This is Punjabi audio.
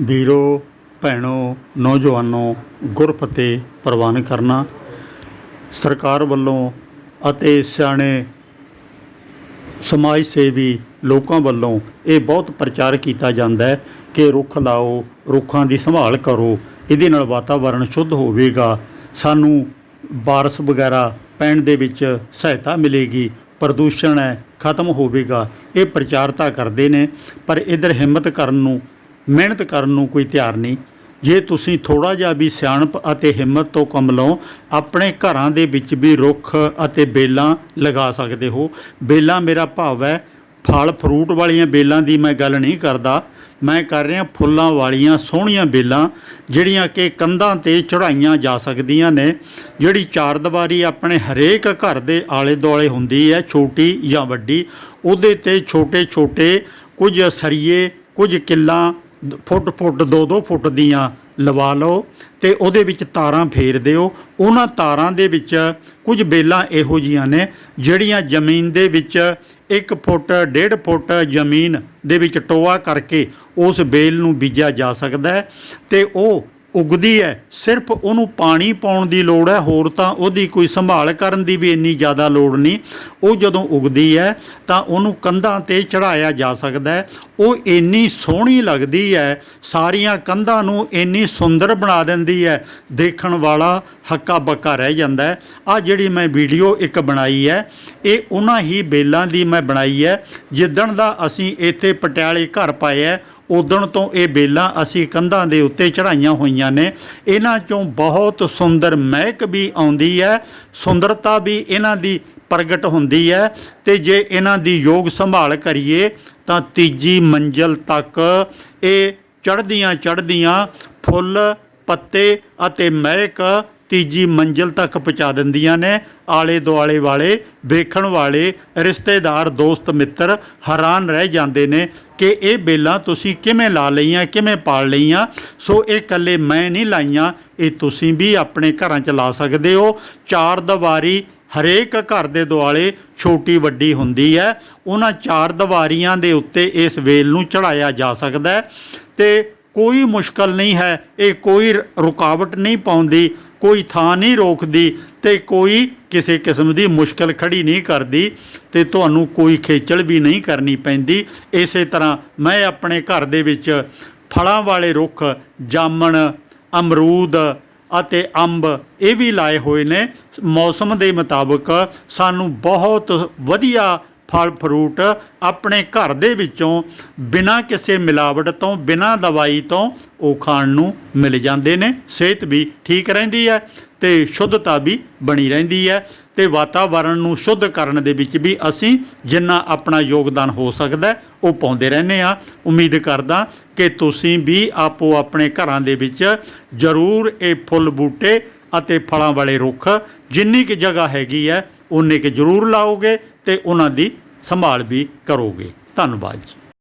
ਵੀਰੋ, ਭੈਣੋ, ਨੌਜਵਾਨੋ ਗੁਰਫਤਿਹ ਪ੍ਰਵਾਨ ਕਰਨਾ ਸਰਕਾਰ ਵੱਲੋਂ ਅਤੇ ਸਿਆਣੇ ਸਮਾਜ ਸੇਵੀ ਲੋਕਾਂ ਵੱਲੋਂ ਇਹ ਬਹੁਤ ਪ੍ਰਚਾਰ ਕੀਤਾ ਜਾਂਦਾ ਹੈ ਕਿ ਰੁੱਖ ਲਾਓ, ਰੁੱਖਾਂ ਦੀ ਸੰਭਾਲ ਕਰੋ, ਇਹਦੇ ਨਾਲ ਵਾਤਾਵਰਣ ਸ਼ੁੱਧ ਹੋਵੇਗਾ। ਸਾਨੂੰ ਬਾਰਸ ਵਗੈਰਾ ਪੈਣ ਦੇ ਵਿੱਚ ਸਹਾਇਤਾ ਮਿਲੇਗੀ, ਪ੍ਰਦੂਸ਼ਣ ਹੈ ਖਤਮ ਹੋਵੇਗਾ। ਇਹ ਪ੍ਰਚਾਰ ਤਾਂ ਕਰਦੇ ਨੇ, ਪਰ ਇਧਰ ਹਿੰਮਤ ਕਰਨ ਨੂੰ ਮਿਹਨਤ ਕਰਨ ਨੂੰ ਕੋਈ ਤਿਆਰ ਨਹੀਂ। ਜੇ ਤੁਸੀਂ ਥੋੜਾ ਜਿਹਾ ਵੀ ਸਿਆਣਪ ਅਤੇ ਹਿੰਮਤ ਤੋਂ ਕੰਮ ਲਓ, ਆਪਣੇ ਘਰਾਂ ਦੇ ਵਿੱਚ ਵੀ ਰੁੱਖ ਅਤੇ ਬੇਲਾਂ ਲਗਾ ਸਕਦੇ ਹੋ। ਬੇਲਾਂ ਮੇਰਾ ਭਾਵ ਹੈ, ਫਲ, ਫਰੂਟ ਵਾਲੀਆਂ ਬੇਲਾਂ ਦੀ ਮੈਂ ਗੱਲ ਨਹੀਂ ਕਰਦਾ। ਮੈਂ ਕਰ ਰਿਹਾ ਫੁੱਲਾਂ ਵਾਲੀਆਂ ਸੋਹਣੀਆਂ ਬੇਲਾਂ, ਜਿਹੜੀਆਂ ਕਿ ਕੰਧਾਂ ਤੇ ਚੜਾਈਆਂ ਜਾ ਸਕਦੀਆਂ ਨੇ। ਜਿਹੜੀ ਚਾਰ ਦੀਵਾਰੀ ਆਪਣੇ ਹਰੇਕ ਘਰ ਦੇ ਆਲੇ ਦੁਆਲੇ ਹੁੰਦੀ ਹੈ, ਛੋਟੀ ਜਾਂ ਵੱਡੀ, ਉਹਦੇ ਤੇ ਛੋਟੇ ਛੋਟੇ ਕੁਝ ਸਰੀਏ, ਕੁਝ ਕਿੱਲਾਂ ਫੁੱਟ ਫੁੱਟ 2-2 ਫੁੱਟ ਦੀਆਂ ਲਵਾ ਲਓ ਤੇ ਉਹਦੇ ਵਿੱਚ ਤਾਰਾਂ ਫੇਰ ਦਿਓ। ਉਹਨਾਂ ਤਾਰਾਂ ਦੇ ਵਿੱਚ ਕੁਝ ਬੇਲਾਂ ਇਹੋ ਜੀਆਂ ਨੇ ਜਿਹੜੀਆਂ ਜ਼ਮੀਨ ਦੇ ਵਿੱਚ 1 ਫੁੱਟ 1.5 ਫੁੱਟ ਜ਼ਮੀਨ ਦੇ ਵਿੱਚ ਟੋਆ ਕਰਕੇ ਉਸ ਬੇਲ ਨੂੰ ਬੀਜਿਆ ਜਾ ਸਕਦਾ ਹੈ ਤੇ ਉਹ ਉਗਦੀ ਹੈ। ਸਿਰਫ ਉਹਨੂੰ ਪਾਣੀ ਪਾਉਣ ਦੀ ਲੋੜ ਹੈ, ਹੋਰ ਤਾਂ ਉਹਦੀ ਕੋਈ ਸੰਭਾਲ ਕਰਨ ਦੀ ਵੀ ਇੰਨੀ ਜ਼ਿਆਦਾ ਲੋੜ ਨਹੀਂ। ਉਹ ਜਦੋਂ ਉਗਦੀ ਹੈ, ਤਾਂ ਉਹਨੂੰ ਕੰਧਾਂ ਤੇ ਚੜਾਇਆ ਜਾ ਸਕਦਾ ਹੈ। ਉਹ ਇੰਨੀ ਸੋਹਣੀ ਲੱਗਦੀ ਹੈ, ਸਾਰੀਆਂ ਕੰਧਾਂ ਨੂੰ ਇੰਨੀ ਸੁੰਦਰ ਬਣਾ ਦਿੰਦੀ ਹੈ, ਦੇਖਣ ਵਾਲਾ ਹੱਕਾ ਬੱਕਾ ਰਹਿ ਜਾਂਦਾ ਹੈ। ਆ ਜਿਹੜੀ ਮੈਂ ਵੀਡੀਓ ਇੱਕ ਬਣਾਈ ਹੈ, ਇਹ ਉਹਨਾਂ ਹੀ ਬੇਲਾਂ ਦੀ ਮੈਂ ਬਣਾਈ ਹੈ, ਜਿੱਦਣ ਦਾ ਅਸੀਂ ਇੱਥੇ ਪਟਿਆਲੇ ਘਰ ਪਾਇਆ ਹੈ ਉਦਣ ਤੋਂ ਇਹ ਬੇਲਾਂ ਅਸੀਂ ਕੰਧਾਂ ਦੇ ਉੱਤੇ ਚੜਾਈਆਂ ਹੋਈਆਂ ਨੇ। ਇਹਨਾਂ ਚੋਂ ਬਹੁਤ ਸੁੰਦਰ ਮਹਿਕ ਵੀ ਆਉਂਦੀ ਹੈ। ਸੁੰਦਰਤਾ ਵੀ ਇਹਨਾਂ ਦੀ ਪ੍ਰਗਟ ਹੁੰਦੀ ਹੈ ਤੇ ਜੇ ਇਹਨਾਂ ਦੀ ਯੋਗ ਸੰਭਾਲ ਕਰੀਏ ਤਾਂ ਤੀਜੀ ਮੰਜ਼ਲ ਤੱਕ ਇਹ ਚੜ੍ਹਦੀਆਂ ਚੜ੍ਹਦੀਆਂ ਫੁੱਲ, ਪੱਤੇ ਅਤੇ ਮਹਿਕ ਤੀਜੀ ਮੰਜ਼ਿਲ ਤੱਕ ਪਹੁੰਚਾ ਦਿੰਦੀਆਂ ਨੇ। ਆਲੇ ਦੁਆਲੇ ਵਾਲੇ, ਵੇਖਣ ਵਾਲੇ, ਰਿਸ਼ਤੇਦਾਰ, ਦੋਸਤ, ਮਿੱਤਰ ਹੈਰਾਨ ਰਹਿ ਜਾਂਦੇ ਨੇ ਕਿ ਇਹ ਬੇਲਾਂ ਤੁਸੀਂ ਕਿਵੇਂ ਲਾ ਲਈਆਂ, ਕਿਵੇਂ ਪਾਲ ਲਈਆਂ। ਸੋ ਇਹ ਇਕੱਲੇ ਮੈਂ ਨਹੀਂ ਲਾਈਆਂ, ਇਹ ਤੁਸੀਂ ਵੀ ਆਪਣੇ ਘਰਾਂ 'ਚ ਲਾ ਸਕਦੇ ਹੋ। ਚਾਰ ਦੀਵਾਰੀ ਹਰੇਕ ਘਰ ਦੇ ਦੁਆਲੇ ਛੋਟੀ ਵੱਡੀ ਹੁੰਦੀ ਹੈ। ਉਹਨਾਂ ਚਾਰ ਦੀਵਾਰੀਆਂ ਦੇ ਉੱਤੇ ਇਸ ਵੇਲ ਨੂੰ ਚੜਾਇਆ ਜਾ ਸਕਦਾ ਹੈ। ਤੇ ਕੋਈ ਮੁਸ਼ਕਲ ਨਹੀਂ ਹੈ, ਇਹ ਕੋਈ ਰੁਕਾਵਟ ਨਹੀਂ ਪਾਉਂਦੀ। ਕੋਈ ਥਾਂ ਨਹੀਂ ਰੋਕਦੀ ਤੇ ਕੋਈ ਕਿਸੇ ਕਿਸਮ ਦੀ ਮੁਸ਼ਕਲ ਖੜੀ ਨਹੀਂ ਕਰਦੀ ਤੇ ਤੁਹਾਨੂੰ ਕੋਈ ਖੇਚਲ ਵੀ ਨਹੀਂ ਕਰਨੀ ਪੈਂਦੀ। ਇਸੇ ਤਰ੍ਹਾਂ ਮੈਂ ਆਪਣੇ ਘਰ ਦੇ ਵਿੱਚ ਫਲਾਂ ਵਾਲੇ ਰੁੱਖ, ਜਾਮਣ, ਅਮਰੂਦ ਅਤੇ ਅੰਬ ਇਹ ਵੀ ਲਾਏ ਹੋਏ ਨੇ। ਮੌਸਮ ਦੇ ਮੁਤਾਬਕ ਸਾਨੂੰ ਬਹੁਤ ਵਧੀਆ ਫਲ ਫਰੂਟ ਆਪਣੇ ਘਰ ਦੇ ਵਿੱਚੋਂ ਬਿਨਾਂ ਕਿਸੇ ਮਿਲਾਵਟ ਤੋਂ, ਬਿਨਾਂ ਦਵਾਈ ਤੋਂ ਉਹ ਖਾਣ ਨੂੰ ਮਿਲ ਜਾਂਦੇ ਨੇ। ਸਿਹਤ ਵੀ ਠੀਕ ਰਹਿੰਦੀ ਹੈ ਤੇ ਸ਼ੁੱਧਤਾ ਵੀ ਬਣੀ ਰਹਿੰਦੀ ਹੈ ਤੇ ਵਾਤਾਵਰਣ ਨੂੰ ਸ਼ੁੱਧ ਕਰਨ ਦੇ ਵਿੱਚ ਵੀ ਅਸੀਂ ਜਿੰਨਾ ਆਪਣਾ ਯੋਗਦਾਨ ਹੋ ਸਕਦਾ ਉਹ ਪਾਉਂਦੇ ਰਹਿੰਦੇ ਆ ਉਮੀਦ ਕਰਦਾ ਕਿ ਤੁਸੀਂ ਵੀ ਆਪੋ ਆਪਣੇ ਘਰਾਂ ਦੇ ਵਿੱਚ ਜ਼ਰੂਰ ਇਹ ਫੁੱਲ ਬੂਟੇ ਅਤੇ ਫਲਾਂ ਵਾਲੇ ਰੁੱਖ ਜਿੰਨੀ ਕਿ ਜਗ੍ਹਾ ਹੈਗੀ ਹੈ, ਉਨੇ ਕਿ ਜ਼ਰੂਰ ਲਾਓਗੇ ਤੇ ਉਹਨਾਂ ਦੀ ਸੰਭਾਲ ਵੀ ਕਰੋਗੇ। ਧੰਨਵਾਦ ਜੀ।